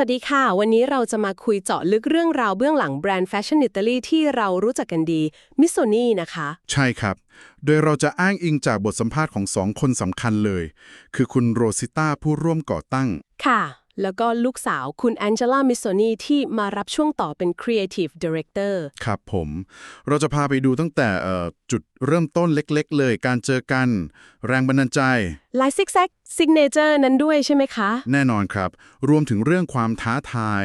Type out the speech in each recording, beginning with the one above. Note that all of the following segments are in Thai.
สวัสดีค่ะ วันนี้เราจะมาคุยเจาะลึกเรื่องราวเบื้องหลังแบรนด์แฟชั่นอิตาลีที่เรารู้จักกันดีมิโซนี่นะคะ ใช่ครับ โดยเราจะอ้างอิงจากบทสัมภาษณ์ของสองคนสำคัญเลย คือคุณโรซิต้าผู้ร่วมก่อตั้ง ค่ะ แล้วก็ลูกสาวคุณแองเจล่ามิโซนี่ที่มารับช่วงต่อเป็น Creative Director ครับผม เราจะพาไปดูตั้งแต่เอ่อจุดเริ่มต้นเล็กๆ เลย การเจอกัน แรงบันดาลใจลายซิกแซกซิกเนเจอร์นั้นด้วยใช่ไหมคะ แน่นอนครับ รวมถึงเรื่องความท้าทาย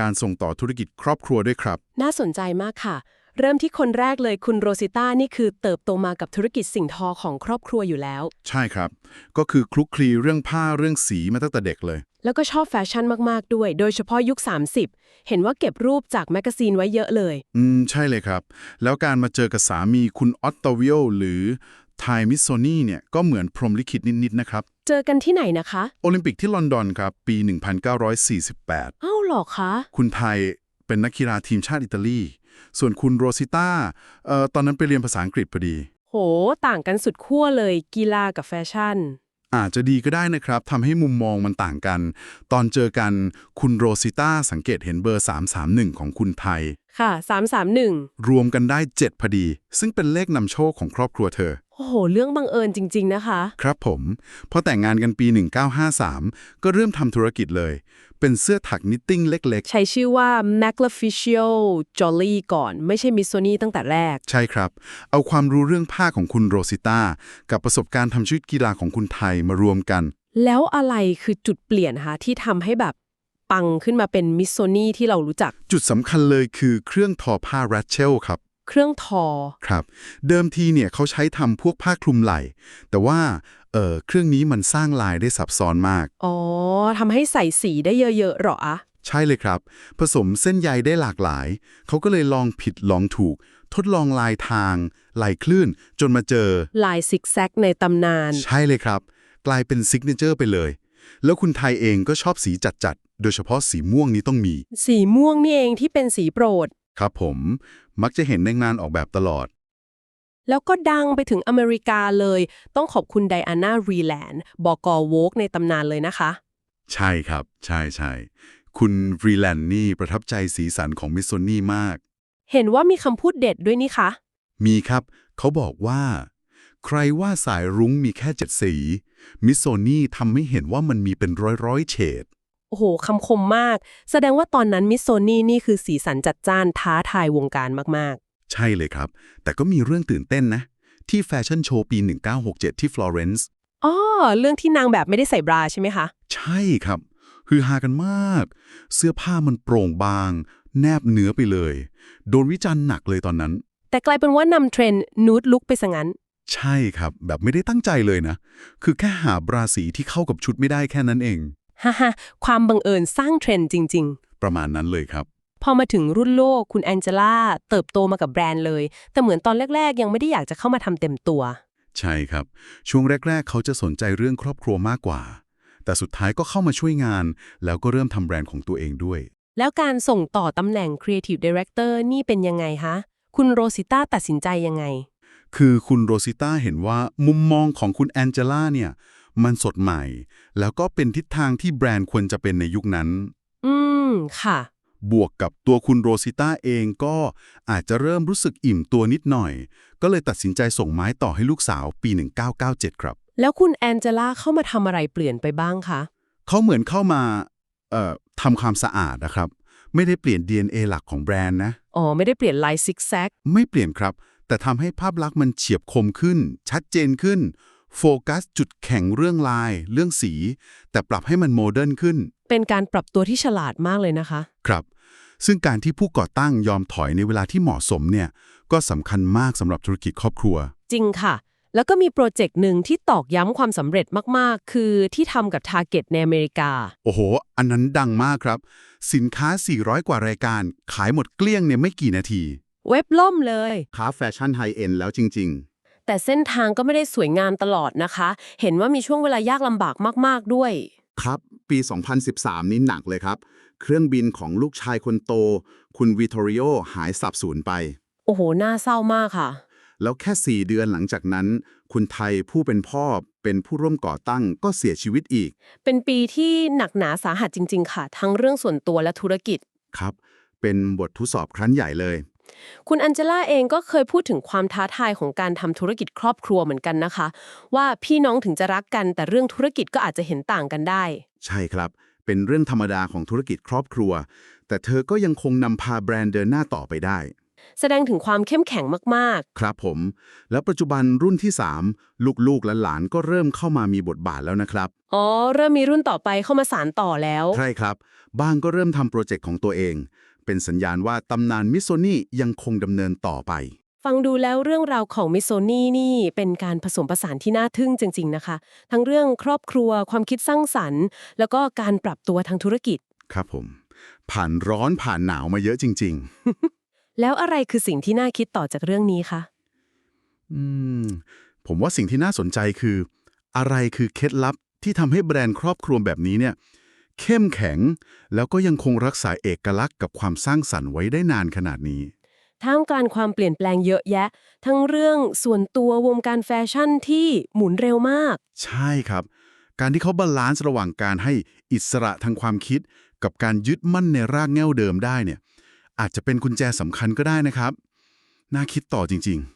การส่งต่อธุรกิจครอบครัวด้วยครับ น่าสนใจมากค่ะ เริ่มที่คนแรกเลยคุณโรซิต้านี่คือเติบโตมากับธุรกิจสิ่งทอของครอบครัวอยู่แล้ว ใช่ครับ ก็คือคลุกคลีเรื่องผ้าเรื่องสีมาตั้งแต่เด็กเลย แล้วก็ชอบแฟชั่นมาก ๆ ด้วย โดยเฉพาะยุค 30 เห็นว่าเก็บรูปจากแมกกาซีนไว้เยอะเลย อืม ใช่เลยครับ แล้วการมาเจอกับสามีคุณออตโตวิโอหรือไทมิโซนี่เนี่ยก็เหมือนพรหมลิขิตนิด ๆ นะครับ เจอกันที่ไหนนะคะ โอลิมปิกที่ลอนดอนครับ ปี 1948เอ้าเหรอคะ คุณไทยเป็นนักกีฬาทีมชาติอิตาลี ส่วนคุณโรซิต้าเอ่อตอนนั้นไปเรียนภาษาอังกฤษพอดี โห ต่างกันสุดขั้วเลยกีฬากับแฟชั่น อาจจะดีก็ได้นะครับทำให้มุมมองมันต่างกัน ตอนเจอกันคุณโรซิต้าสังเกตเห็นเบอร์ 331 ของคุณไทย ค่ะ 331 รวมกันได้ 7 พอดี ซึ่งเป็นเลขนำโชคของครอบครัวเธอ โอ้โห เรื่องบังเอิญจริง ๆ นะคะ ครับผม พอแต่งงานกันปี 1953 ก็เริ่มทำธุรกิจเลย เป็นเสื้อถักนิตติ้งเล็กใช้ชื่อว่า m a c l a f i c i o Jolly ก่อน ไม่ใช่มิโซนี่ตั้งแต่แรกๆใช่ครับ เอาความรู้เรื่องผ้าของคุณโรซิต้า กับประสบการณ์ทำชุดกีฬาของคุณไทยมารวมกัน แล้วอะไรคือจุดเปลี่ยนคะที่ทำให้แบบปังขึ้นมาเป็นมิโซนี่ที่เรารู้จัก จุดสำคัญเลยคือเครื่องทอผ้าแรชเชลครับ เครื่องทอ ครับ เดิมทีเนี่ยเขาใช้ทำพวกผ้าคลุมไหล่ แต่ว่าเออเครื่องนี้มันสร้างลายได้ซับซ้อนมาก อ๋อทำให้ใส่สีได้เยอะๆเหรออะ ใช่เลยครับ ผสมเส้นใยได้หลากหลาย เขาก็เลยลองผิดลองถูก ทดลองลายทาง ลายคลื่น จนมาเจอ ลายซิกแซกในตำนาน ใช่เลยครับ กลายเป็นซิกเนเจอร์ไปเลย แล้วคุณไทยเองก็ชอบสีจัดๆ โดยเฉพาะสีม่วงนี้ต้องมี สีม่วงนี่เองที่เป็นสีโปรด ครับผมมักจะเห็นในงานออกแบบตลอด แล้วก็ดังไปถึงอเมริกาเลย ต้องขอบคุณไดอาน่ารีแลนด์บอกอโวกในตำนานเลยนะคะ ใช่ครับ ใช่ใช่คุณฟรีแลนด์นี่ประทับใจสีสันของมิสโซนี่มาก เห็นว่ามีคำพูดเด็ดด้วยนี่คะ มีครับ เขาบอกว่า ใครว่าสายรุ้งมีแค่เจ็ดสี มิสโซนี่ทำให้เห็นว่ามันมีเป็นร้อยร้อยๆเฉด โอ้โหคำคมมาก แสดงว่าตอนนั้นมิโซนี่นี่คือสีสันจัดจ้านท้าทายวงการมากใช่เลยครับ แต่ก็มีเรื่องตื่นเต้นนะ ที่แฟชั่นโชว์ปี 1967 ที่ฟลอเรนซ์ๆอ๋อเรื่องที่นางแบบไม่ได้ใส่บราใช่ไหมคะ ใช่ครับคือฮากันมาก เสื้อผ้ามันโปร่งบาง แนบเนื้อไปเลย โดนวิจารณ์หนักเลยตอนนั้น แต่กลายเป็นว่านำเทรนด์นูดลุกไปซะงั้น ใช่ครับ แบบไม่ได้ตั้งใจเลยนะ คือแค่หาบราสีที่เข้ากับชุดไม่ได้แค่นั้นเอง ฮ่าฮ่าความบังเอิญสร้างเทรนด์จริงประมาณนั้นเลยครับๆพอมาถึงรุ่นโลกคุณแองเจล่าเติบโตมากับแบรนด์เลย แต่เหมือนตอนแรก ๆ ยังไม่ได้อยากจะเข้ามาทำเต็มตัว ใช่ครับ ช่วงแรก ๆ เขาจะสนใจเรื่องครอบครัวมากกว่า แต่สุดท้ายก็เข้ามาช่วยงาน แล้วก็เริ่มทำแบรนด์ของตัวเองด้วย แล้วการส่งต่อตำแหน่ง Creative Director นี่เป็นยังไงคะคุณโรซิต้าตัดสินใจยังไง คือคุณโรซิต้าเห็นว่ามุมมองของคุณแองเจล่าเนี่ย มันสดใหม่ แล้วก็เป็นทิศทางที่แบรนด์ควรจะเป็นในยุคนั้น อืม ค่ะ บวกกับตัวคุณโรซิต้าเองก็อาจจะเริ่มรู้สึกอิ่มตัวนิดหน่อย ก็เลยตัดสินใจส่งไม้ต่อให้ลูกสาวปี 1997 ครับ แล้วคุณแองเจล่าเข้ามาทำอะไรเปลี่ยนไปบ้างคะเขาเหมือนเข้ามาเอ่อทำความสะอาดนะครับ ไม่ได้เปลี่ยน DNA หลักของแบรนด์นะ อ๋อ ไม่ได้เปลี่ยนลายซิกแซกไม่เปลี่ยนครับ แต่ทำให้ภาพลักษณ์มันเฉียบคมขึ้น ชัดเจนขึ้น โฟกัสจุดแข็งเรื่องลาย เรื่องสี แต่ปรับให้มันโมเดิร์นขึ้น เป็นการปรับตัวที่ฉลาดมากเลยนะคะ ครับ ซึ่งการที่ผู้ก่อตั้งยอมถอยในเวลาที่เหมาะสมเนี่ย ก็สำคัญมากสำหรับธุรกิจครอบครัว จริงค่ะ แล้วก็มีโปรเจกต์หนึ่งที่ตอกย้ำความสำเร็จมากๆ คือที่ทำกับ Target ในอเมริกา โอ้โห อันนั้นดังมากครับ สินค้า 400 กว่ารายการ ขายหมดเกลี้ยงเนี่ยไม่กี่นาที เว็บล่มเลย ค้าแฟชั่นไฮเอ็นแล้วจริง ๆ แต่เส้นทางก็ไม่ได้สวยงามตลอดนะคะ เห็นว่ามีช่วงเวลายากลำบากมาก ๆ ด้วย ครับปี 2013 นี้หนักเลยครับ เครื่องบินของลูกชายคนโต คุณวิทอริโอหายสับสูญไป โอ้โห น่าเศร้ามากค่ะ แล้วแค่ 4 เดือนหลังจากนั้น คุณไทยผู้เป็นพ่อเป็นผู้ร่วมก่อตั้งก็เสียชีวิตอีก เป็นปีที่หนักหนาสาหัสจริง ๆ ค่ะ ทั้งเรื่องส่วนตัวและธุรกิจ ครับ เป็นบททดสอบครั้นใหญ่เลย คุณอัญเจล่าเองก็เคยพูดถึงความท้าทายของการทำธุรกิจครอบครัวเหมือนกันนะคะ ว่าพี่น้องถึงจะรักกัน แต่เรื่องธุรกิจก็อาจจะเห็นต่างกันได้ ใช่ครับ เป็นเรื่องธรรมดาของธุรกิจครอบครัว แต่เธอก็ยังคงนำพาแบรนด์เดินหน้าต่อไปได้ แสดงถึงความเข้มแข็งมากครับผม แล้วปัจจุบันรุ่นที่ 3 ลูกๆและหลานก็เริ่มเข้ามามีบทบาทแล้วนะครับ ๆ อ๋อ เริ่มมีรุ่นต่อไปเข้ามาสานต่อแล้ว ใช่ครับ บ้างก็เริ่มทำโปรเจกต์ของตัวเอง เป็นสัญญาณว่าตำนานมิโซนี่ยังคงดำเนินต่อไป ฟังดูแล้วเรื่องราวของมิโซนี่นี่เป็นการผสมผสานที่น่าทึ่งจริง ๆ นะคะ ทั้งเรื่องครอบครัวความคิดสร้างสรรค์ แล้วก็การปรับตัวทางธุรกิจ ครับผม ผ่านร้อนผ่านหนาวมาเยอะจริงแล้วอะไรคือสิ่งที่น่าคิดต่อจากเรื่องนี้คะๆอืมผมว่าสิ่งที่น่าสนใจคือ อะไรคือเคล็ดลับที่ทำให้แบรนด์ครอบครัวแบบนี้เนี่ย เข้มแข็ง แล้วก็ยังคงรักษาเอกลักษณ์กับความสร้างสรรค์ไว้ได้นานขนาดนี้ ท่ามกลางความเปลี่ยนแปลงเยอะแยะ ทั้งเรื่องส่วนตัววงการแฟชั่นที่หมุนเร็วมาก ใช่ครับ การที่เขาบาลานซ์ระหว่างการให้อิสระทางความคิด กับการยึดมั่นในรากเหง้าเดิมได้เนี่ยอาจจะเป็นกุญแจสำคัญก็ได้นะครับ น่าคิดต่อจริง ๆ